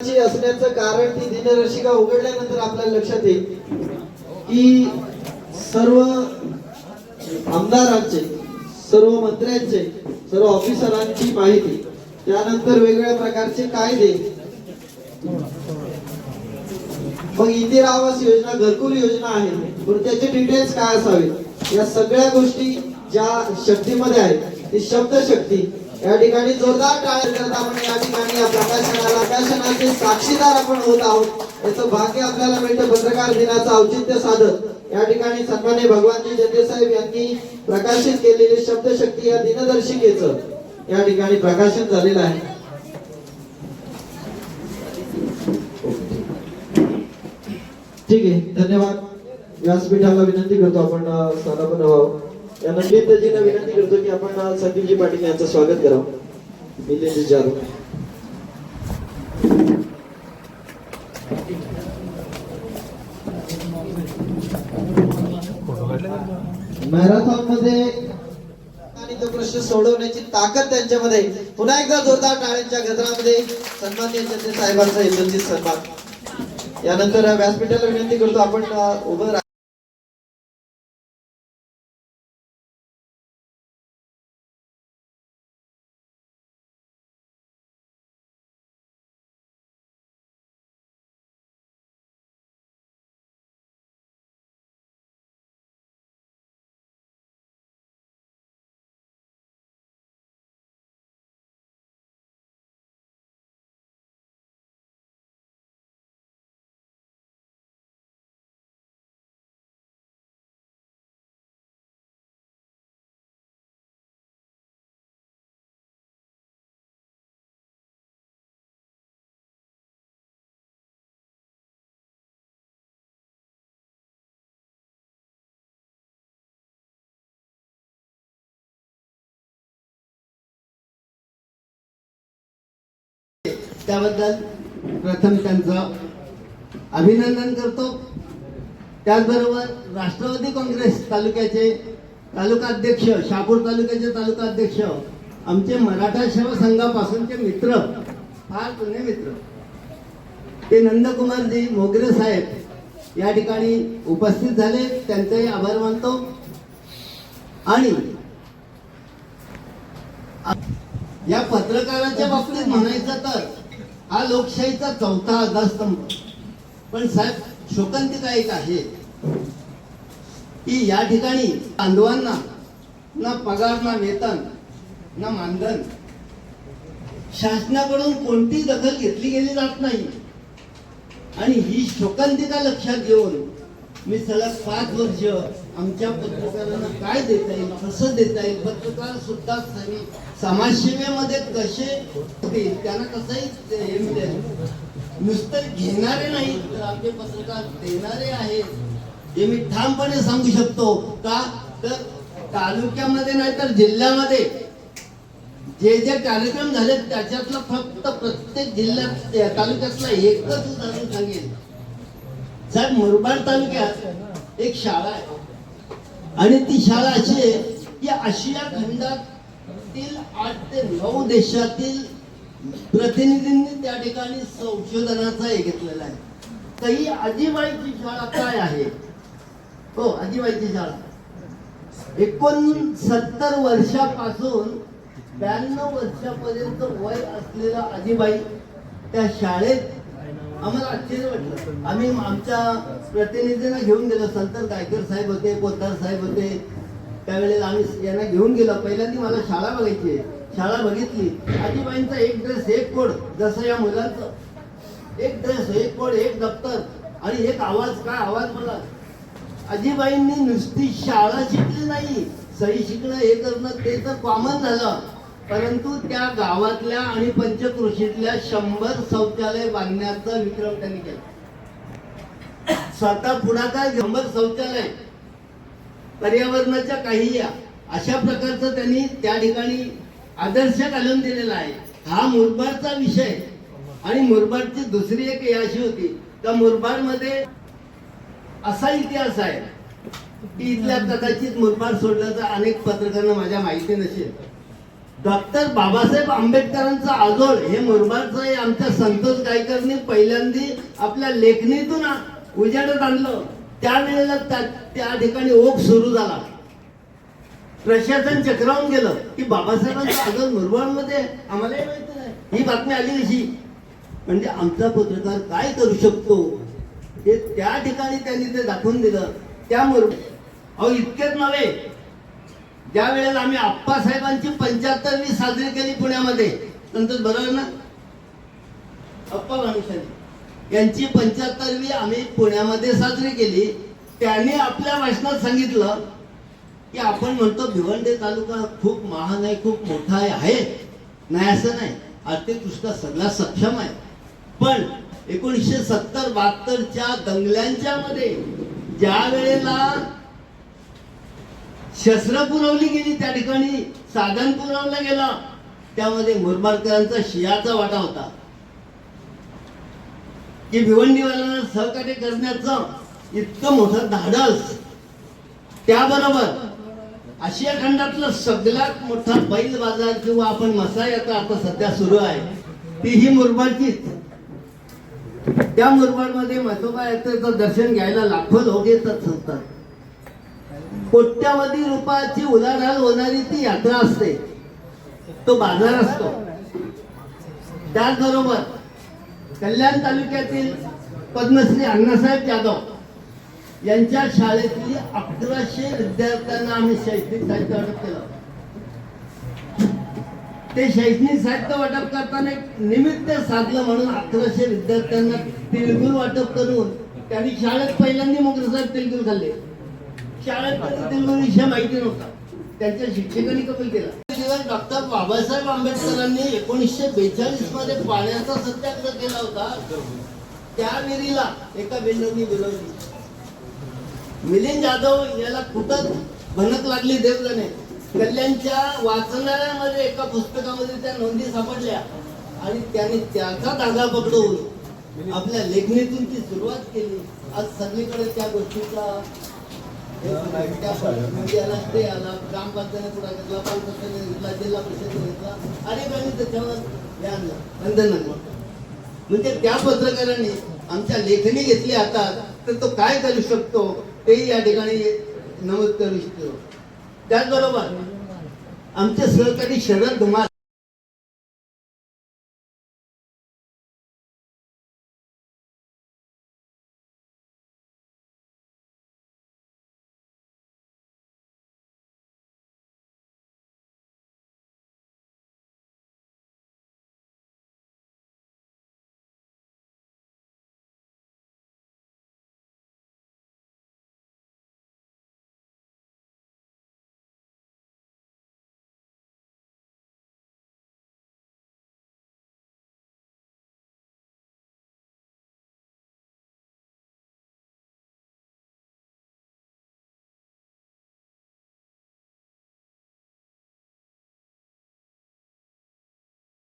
असण्याचं कारण ती दिनदर्शिका उघडल्यानंतर आपल्याला लक्षात येईल की सर्व आमदारांचे सर्व मंत्र्यांचे सर्व ऑफिसरांची माहिती त्यानंतर वेगवेगळ्या प्रकारचे कायदे. मग इंदिरा आवास योजना घरकुल योजना आहे. पण त्याचे डिटेल्स काय असावे? या सगळ्या गोष्टी ज्या शक्तीमध्ये आहेत ती शब्द शक्ती या ठिकाणी जोरदार टाळ्या करत आपण या ठिकाणी या प्रकाशनाला प्रकाशनाचे साक्षीदार आपण होत आहोत. याचं भाग्य आपल्याला मिळतं पत्रकार दिनाचं औचित्य साधत. या ठिकाणी सन्मान्य भगवानजी जंदे साहेब यांनी प्रकाशित केलेले शब्दशक्ती या दिनदर्शिकेचं या ठिकाणी प्रकाशन झालेलं आहे. ठीक आहे धन्यवाद. व्यासपीठाला विनंती करतो आपण अ, व्हावं या विनंती करतो की आपण आज संदीपजी पाटील यांचं स्वागत करावं. मिलिंद जाधव मॅरेथॉनमध्ये आणि तो प्रश्न सोडवण्याची ताकद त्यांच्यामध्ये. पुन्हा एकदा जोरदार टाळ्यांच्या गजरामध्ये सन्मान जंते साहेबांचा एकंदरीत सन्मान. यानंतर व्यासपीठाला विनंती करतो आपण उभं उभं त्याबद्दल प्रथम त्यांचं अभिनंदन करतो. त्याचबरोबर राष्ट्रवादी काँग्रेस तालुक्याचे तालुका अध्यक्ष शहापूर तालुक्याचे तालुका अध्यक्ष आमचे मराठा सेवा संघापासूनचे मित्र फार जुने मित्र. ते नंदकुमारजी मोगरे साहेब या ठिकाणी उपस्थित झाले. त्यांचाही आभार मानतो. आणि या पत्रकाराच्या बाबतीत म्हणायचं तर हा लोकशाहीचा चौथा आधारस्तंभ. पण साहेब शोकांतिका एक आहे की या ठिकाणी बांधवांना ना पगार ना वेतन ना मानधन शासनाकडून कोणतीही दखल घेतली गेली जात नाही. आणि ही शोकांतिका लक्षात घेऊन मी सलग पाच वर्ष आमच्या पत्रकारांना काय देता येईल कसं देता येईल पत्रकार सुद्धा सगळे समाजसेवेमध्ये कसे त्यांना कसंही हे मिळेल नुसतं घेणारे नाही तर आमचे पत्रकार देणारे आहेत. हे मी ठामपणे सांगू शकतो का? तर तालुक्यामध्ये नाही तर जिल्ह्यामध्ये जे जे कार्यक्रम झाले त्याच्यातलं फक्त प्रत्येक जिल्ह्यात त्या तालुक्यातला एकच उदाहरण सांगेल साहेब मुरबाड तालुक्यात एक शाळा आहे. आणि ती शाळा अशी आहे की आशिया खंडातील आठ ते नऊ देशातील प्रतिनिधींनी त्या ठिकाणी संशोधनाचा हे घेतलेला आहे. तर ही आजीबाईची शाळा काय आहे? हो आजीबाईची शाळा. एकोणसत्तर वर्षापासून ब्याण्णव वर्षापर्यंत वय असलेला आजीबाई त्या शाळेत आम्हाला आश्चर्य वाटलं. आम्ही आमच्या प्रतिनिधींना घेऊन गेलो. संतर गायकर साहेब होते पोद्दार साहेब होते त्यावेळेला आम्ही यांना घेऊन गेलो. पहिल्यांदा मला शाळा बघायची आहे. शाळा बघितली. आजीबाईंचा एक ड्रेस एक कोड जसं या मुलांचं. एक ड्रेस एक कोड एक दप्तर. आणि एक आवाज काय आवाज मला? आजीबाईंनी नुसती शाळा शिकली नाही. सही शिकणं हे करणं ते तर कॉमन झालं. परंतु त्या गावातल्या आणि पंचकृषीतल्या शंभर शौचालय बांधण्याचा विक्रम त्यांनी केला. स्वतः पुढाकार शंभर शौचालय. पर्यावरणाच्या काही या अशा प्रकारचं त्यांनी त्या ठिकाणी आदर्श घालून दिलेला आहे. हा मुरबाडचा विषय. आणि मुरबाडची दुसरी एक हे अशी होती तर मुरबाडमध्ये असा इतिहास आहे की इथल्या कदाचित मुरबाड सोडल्याचा अनेक पत्रकारांना माझ्या माहिती नसेल. डॉक्टर बाबासाहेब आंबेडकरांचं आजोळ हे मुरबाडचं हे आमच्या संतोष गायकरनी पहिल्यांदी आपल्या लेखणीतून उजाडत आणलं. त्यावेळेला त्या त्या ठिकाणी ओघ सुरू झाला. प्रशासन चक्रावून गेलं. की बाबासाहेबांचा आदर मुरबाडमध्ये आम्हालाही ही बातमी आली कशी? म्हणजे आमचा पत्रकार काय करू शकतो? हे त्या ठिकाणी त्यांनी ते दाखवून दिलं. त्यामुळे अहो इतकेच नव्हे. ज्या वेळेला आम्ही आप्पासाहेबांची पंच्याहत्तरवी साजरी केली पुण्यामध्ये. नंतर बरोबर ना? अप्पा भानुशाली. यांची पंच्याहत्तरवी आम्ही पुण्यामध्ये साजरी केली. त्यांनी आपल्या भाषणात सांगितलं की आपण म्हणतो भिवंडे तालुका खूप महान आहे खूप मोठा आहे नाही असं नाही. आर्थिकदृष्ट्या सगळा सक्षम आहे. पण एकोणीसशे सत्तर बहात्तरच्या दंगल्यांच्या मध्ये ज्या वेळेला शस्त्र पुरवली गेली त्या ठिकाणी साधन पुरवलं गेलं त्यामध्ये मुरबाडकरांचा शियाचा वाटा होता. की भिवंडीवाल्यांना सहकार्य करण्याचं इतकं मोठं धाडस. त्याबरोबर आशिया खंडातलं सगळ्यात मोठा बैल बाजार किंवा आपण मसा आता सध्या सुरू आहे ती ही मुरबाडचीच. त्या मुरबाडमध्ये म्हसोबा यात्रेचं दर्शन घ्यायला लाखो लोक येतात असतात कोट्यावधी रुपयाची उलाढाल होणारी ती यात्रा असते. तो बाजार असतो. त्याचबरोबर कल्याण तालुक्यातील पद्मश्री अण्णासाहेब जाधव यांच्या शाळेतली अकराशे विद्यार्थ्यांना आम्ही शैक्षणिक साहित्य वाटप केलं. ते शैक्षणिक साहित्य वाटप करताना एक निमित्त साधलं म्हणून अकराशे विद्यार्थ्यांना तिळगुळ वाटप करून त्यांनी शाळेत पहिल्यांदा मोगरसाहेब तिळगुळ खाल्ले शाळेत तिळगुळ विषय माहिती नव्हता. त्यांच्या शिक्षकांनी कबूल केला. डॉक्टर बाबासाहेब आंबेडकरांनी एकोणीसशे बेचाळीसमध्ये पाण्याचा सत्याग्रह केला होता. त्या विहिरीला एका बेंडोनी विरोधी मिलिंद जाधव याला कुठं भनक लागली देवजने कल्याणच्या वाचनालयामध्ये एका पुस्तकामध्ये त्या नोंदी सापडल्या आणि त्याने त्याचा धागा पकडून आपल्या लेखणीतून ती सुरुवात केली. आज सगळीकडे त्या गोष्टीचा एक त्या म्हणजे घेतला जिल्हा घेतला त्याच्यावर आणलं बंधन म्हणजे त्या पत्रकारांनी आमच्या लेखणी घेतली आता तर तो काय करू शकतो तेही या ठिकाणी नमूद करू इच्छितो त्याचबरोबर आमचे सहकारी शरद धुमाल